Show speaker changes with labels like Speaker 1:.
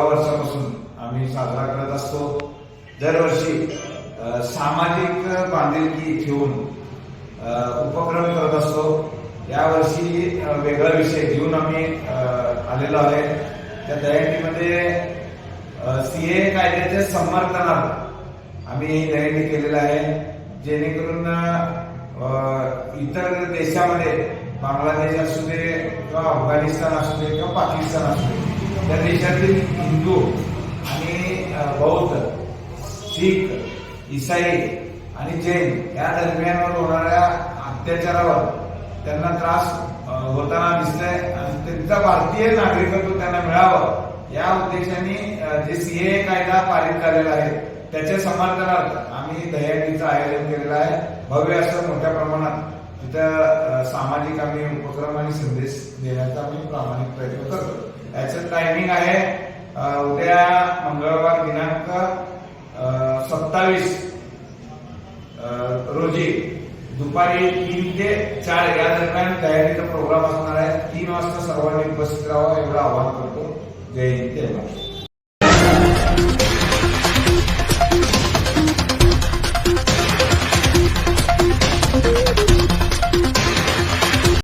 Speaker 1: वर्षापासून आम्ही साजरा करत असतो. दरवर्षी सामाजिक बांधिलकी ठेवून उपक्रम करत असतो. यावर्षी वेगळा विषय घेऊन आम्ही आलेलो आहे. त्या दहीहंडीमध्ये सीए कायद्याच्या समर्थनार्थ आम्ही ही दहीहंडी केलेलं आहे. जेणेकरून इतर देशामध्ये बांगलादेश असू दे किंवा अफगाणिस्तान असू दे किंवा पाकिस्तान असू दे त्या देशातील हिंदू आणि बौद्ध शीख इसाई आणि जैन या दरम्यानवर होणाऱ्या अत्याचारावर त्यांना त्रास होताना दिसतंय आणि त्यांचा भारतीय नागरिकत्व त्यांना मिळावं या उद्देशाने जे सीए कायदा पारित झालेला आहे त्याच्या समर्थनार्थ आम्ही दहीहंडीचं आयोजन केलेलं आहे. भव्य असं मोठ्या प्रमाणात तिथं सामाजिक आम्ही उपक्रम आणि संदेश देण्याचा आम्ही प्रामाणिक प्रयत्न करतो. याचं टायमिंग आहे उद्या मंगळवार दिनांक सत्तावीस रोजी. दुपारी तीन ते चार या दरम्यान तयारीचा प्रोग्राम असणार आहे. तीन वाजता सर्वांनी उपस्थित राहावं एवढं आवाहन करतो. जय हिंद जय महाराष्ट्र.